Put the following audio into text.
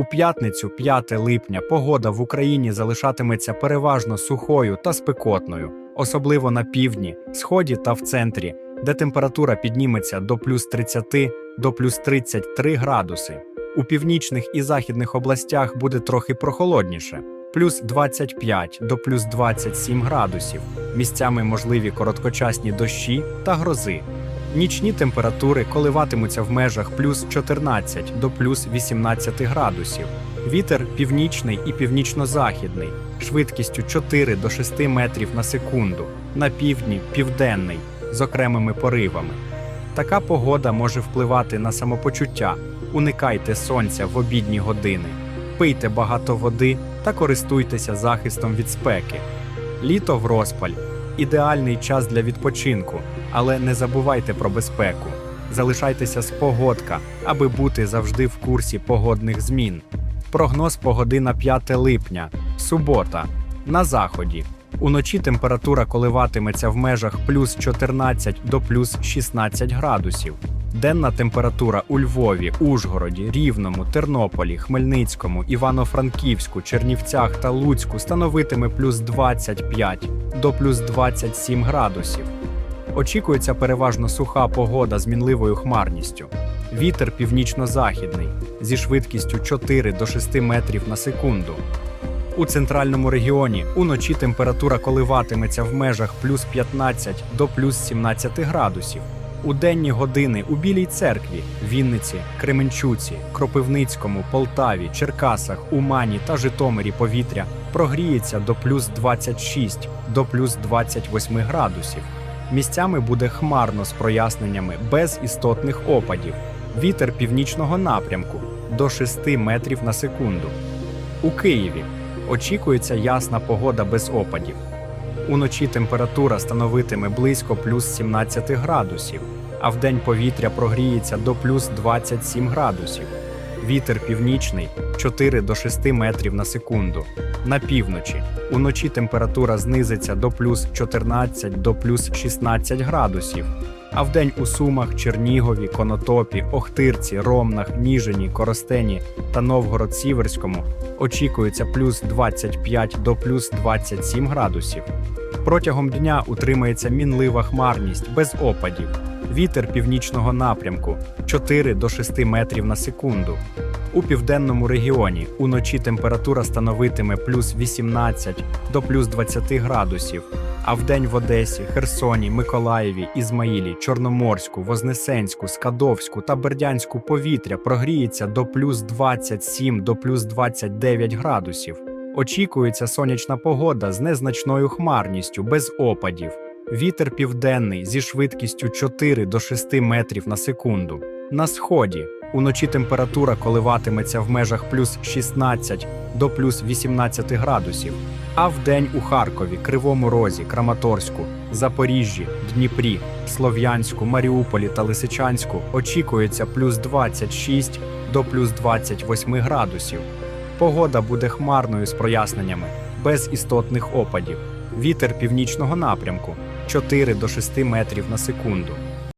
У п'ятницю, 5 липня, погода в Україні залишатиметься переважно сухою та спекотною, особливо на півдні, сході та в центрі, де температура підніметься до плюс 30 до плюс 33 градуси. У північних і західних областях буде трохи прохолодніше плюс 25 до плюс 27 градусів. Місцями можливі короткочасні дощі та грози. Нічні температури коливатимуться в межах плюс 14 до плюс 18 градусів. Вітер північний і північно-західний, швидкістю 4 до 6 метрів на секунду, на півдні південний, з окремими поривами. Така погода може впливати на самопочуття. Уникайте сонця в обідні години, пийте багато води та користуйтеся захистом від спеки. Літо в розпаль ідеальний час для відпочинку, але не забувайте про безпеку. Залишайтеся з погодка, аби бути завжди в курсі погодних змін. Прогноз погоди на 5 липня, субота. На заході. Уночі температура коливатиметься в межах плюс 14 до плюс 16 градусів. Денна температура у Львові, Ужгороді, Рівному, Тернополі, Хмельницькому, Івано-Франківську, Чернівцях та Луцьку становитиме плюс 25 до плюс 27 градусів. Очікується переважно суха погода з мінливою хмарністю. Вітер північно-західний зі швидкістю 4 до 6 метрів на секунду. У центральному регіоні уночі температура коливатиметься в межах плюс 15 до плюс 17 градусів. У денні години у Білій церкві, Вінниці, Кременчуці, Кропивницькому, Полтаві, Черкасах, Умані та Житомирі повітря прогріється до плюс 26 до плюс 28 градусів. Місцями буде хмарно з проясненнями без істотних опадів. Вітер північного напрямку до 6 метрів на секунду. У Києві очікується ясна погода без опадів. Уночі температура становитиме близько плюс 17 градусів, а вдень повітря прогріється до плюс 27 градусів. Вітер північний 4 до 6 метрів на секунду. На півночі уночі температура знизиться до плюс 14 до плюс 16 градусів. А вдень у Сумах, Чернігові, Конотопі, Охтирці, Ромнах, Ніжині, Коростені та Новгород-Сіверському очікується плюс 25 до плюс 27 градусів. Протягом дня утримається мінлива хмарність без опадів. Вітер північного напрямку 4 до 6 метрів на секунду. У південному регіоні уночі температура становитиме плюс 18 до плюс 20 градусів, а вдень в Одесі, Херсоні, Миколаєві, Ізмаїлі, Чорноморську, Вознесенську, Скадовську та Бердянську повітря прогріється до плюс 27 до плюс 29 градусів. Очікується сонячна погода з незначною хмарністю без опадів. Вітер південний зі швидкістю 4 до 6 метрів на секунду. На сході уночі температура коливатиметься в межах плюс 16 до плюс 18 градусів. А вдень у Харкові, Кривому Розі, Краматорську, Запоріжжі, Дніпрі, Слов'янську, Маріуполі та Лисичанську очікується плюс 26 до плюс 28 градусів. Погода буде хмарною з проясненнями, без істотних опадів. Вітер північного напрямку 4 до 6 метрів на секунду.